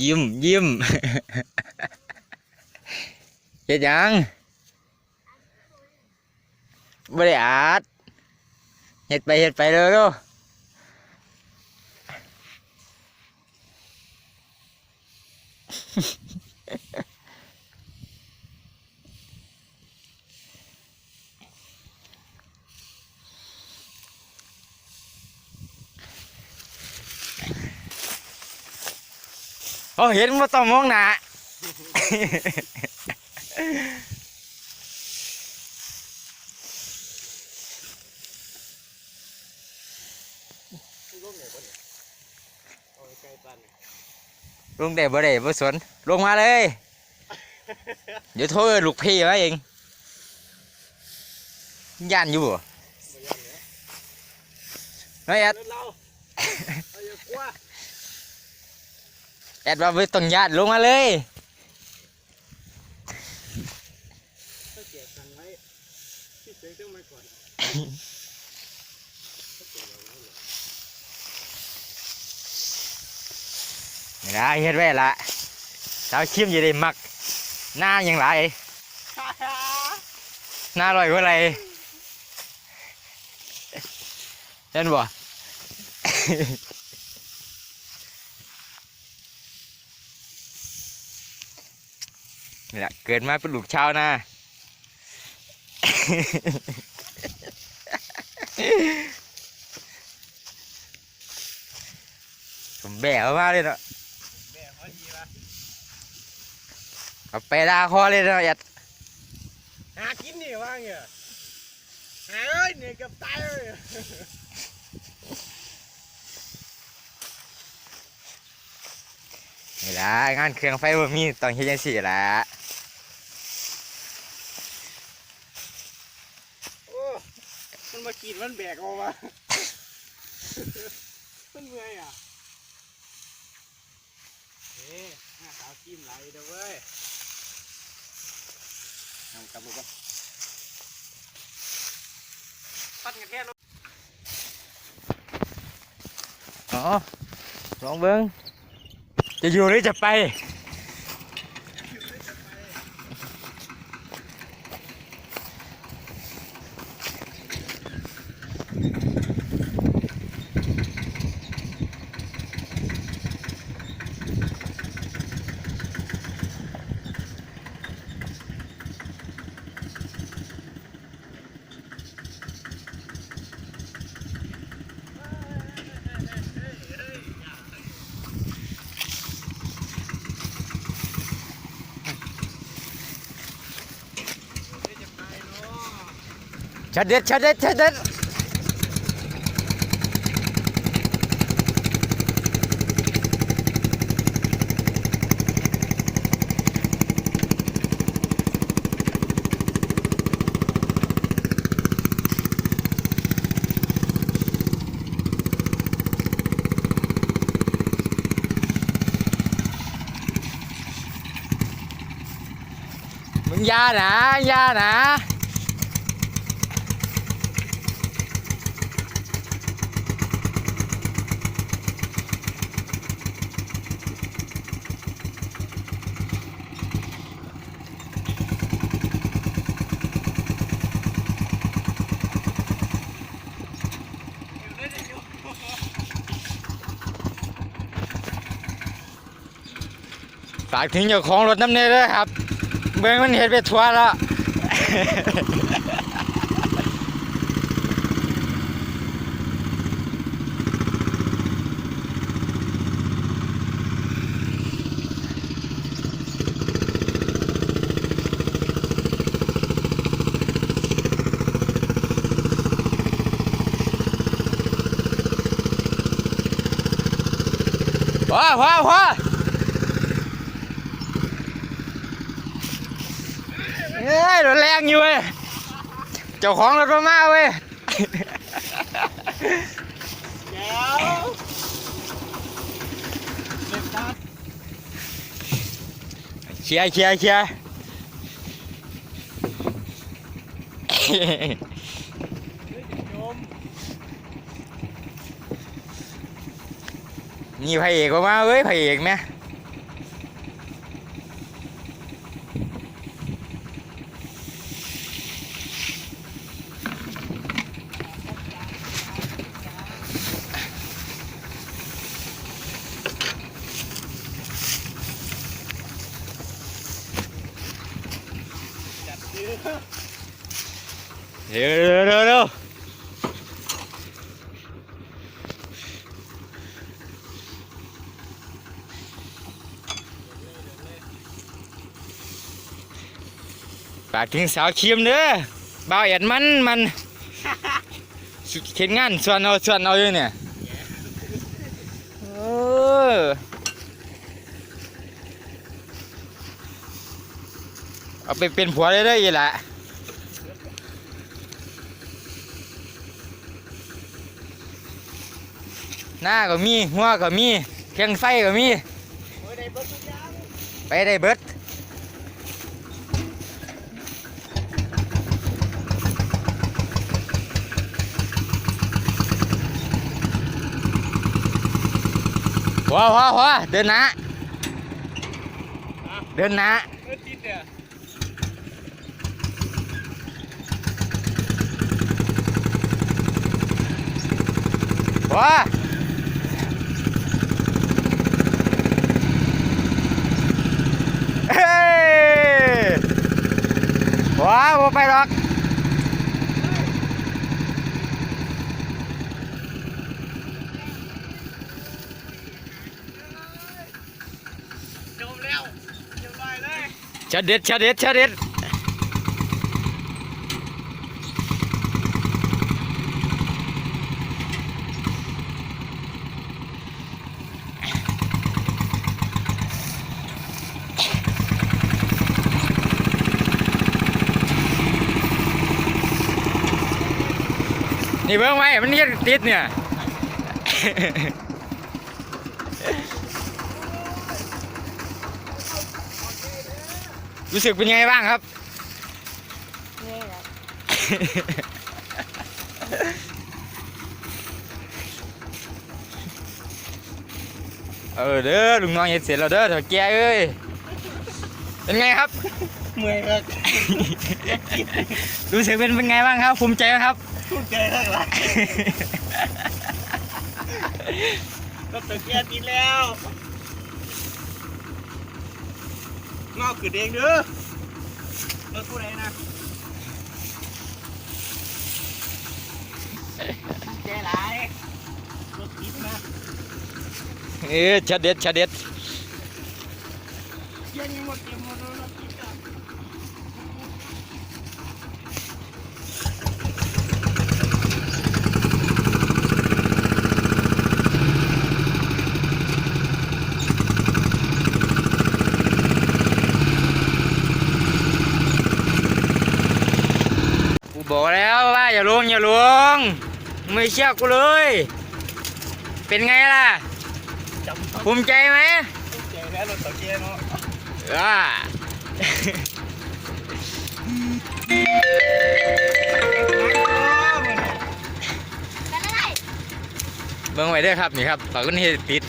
ยิ้มยิ้มเฮ็ดยังบ่ได้อาดเฮ็ดไปเฮ็ดไปเลยลูก วโอ้เห็นบ่ต้องมองหน้าลงได้บ่ได้บ่สนลงมาเลย เดี๋ยวโทรลูกพี่มาเองย่านอยู่บ่น้อยแอด เราเอาอย่ากลัว แอดว่าไม่ต้องย่านลงมาเลยถ้าเกียรสั่งไว้พี่เสกต้องมาก่อนนี่นะเฮ็ดไว้ละสาวคิมอยู่ได้มัก หน้ายังไรหน้าลอยกว่าไรเห็นบ่ นี่แหละเกิดมาเป็นลูกชาวนาผมแบกมากเลยเนาะแม่พอดีวะเอาไปดาคอเลยเนาะยัดหากินนี่ว่างเหรอหาเอ้ยเหนื่อยเกับตายเลยนี่ละงานเครื่องไฟบ่มีต้องเฮ็ดจังซี่ละ โอ้ มันมากินมันแบกเอาวะมันเมื่อยอะเอ๊ะหน้าสาวกินไหลเด้อเว้ยเอากลับมือก่อนปั้นกันแค่รถอ๋อลองเบิ่งจะอยู่หรือจะไป ชัดเด็ดชัดเด็ดชัดเด็ดมึงยานะยานะ ฝากถึงเจ้าของรถน้ำเนยด้วยครับ เบื้องมันเห็นไปทัวร์แล้วพอพอพอเอ้ย รถแรงอยู่เว้ย เจ้าของรถมาเว้ยแก้วเด็กตาเคลียร์เคลียร์เคลียร์นี่พระเอกมาเว้ยพระเอกไหม เร็วเร็วเร็วเร็วฝากถึงสาวคิมเด้อบ่าวแอดมันมันเข็นงานส่วนเอาส่วนเอาอยู่เนี่ยเออเอาไปเป็นผัวได้ได้อยี่ละ หน้าก็มีหัวก็มีเครื่องไฟก็มีโอ้ยได้เบิดทุกอย่างไปได้เบิดว้าวว้าวว้าเดินหนะ เดินหนะเออติดเนี่ยว้าเฮ้ย ว้าวบ่ไปหรอกจบแล้วเรียบร้อยเลยชาเด็ดชาเด็ดชาเด็ด นี่เบิ่งไว้มันยังติดเนี่ยรู้สึกเป็นยังไงบ้างครับนี่แหละเออเด้อลุงน้องเห็ดเสร็จแล้วเด้อเถอะแกเอ้ยเป็นไงครับ เมื่อยครับรู้สึกเป็นเป็นไงบ้างครับภูมิใจไหมครับ ทุกใจข้งหลังก็ตะเกียบติดแล้วงอกขึ้นเองเด้อรถผู้ใดนะใจหลายรถติดนะเออชาเด็ดชาเด็ด เยังหมดเต็มหมดเลยรถติดอะ กู บอกแล้วว่าอย่าลงอย่าลงไม่เชื่อกูเลย เป็นไงล่ะจำภูมิใจไหมใจแล้วรถตะเกียบเนาะอ่ากันอะไรเบิ่งไว้เด้อครับนี่ครับปากคนเห็ดติด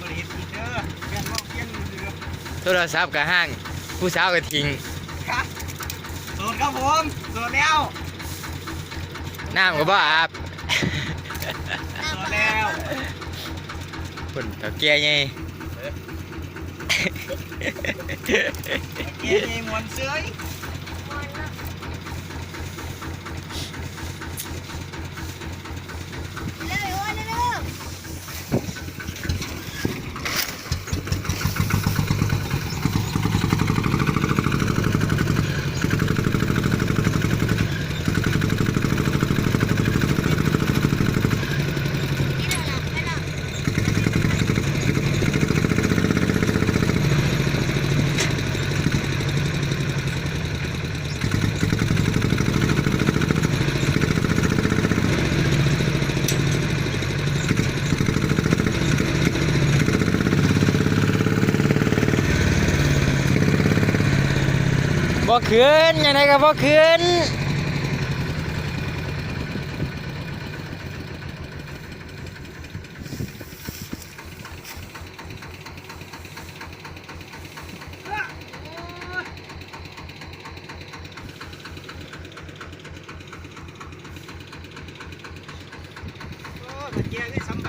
บริษัทติดเด้อเปลี่ยนว่าเปลี่ยนเรือโทรศัพท์กับห้าง ผู้สาวก็ทิ้ง ครับโสดครับ ผมโสดแล้วน้ำก็บ่อาบโสดแล้วคนเฒ่าแก่ไงตะเกียบมีมวนเสื้อ บ่ขึ้นยังไงก็บ่ขึ้นตะเกียบนี่สำ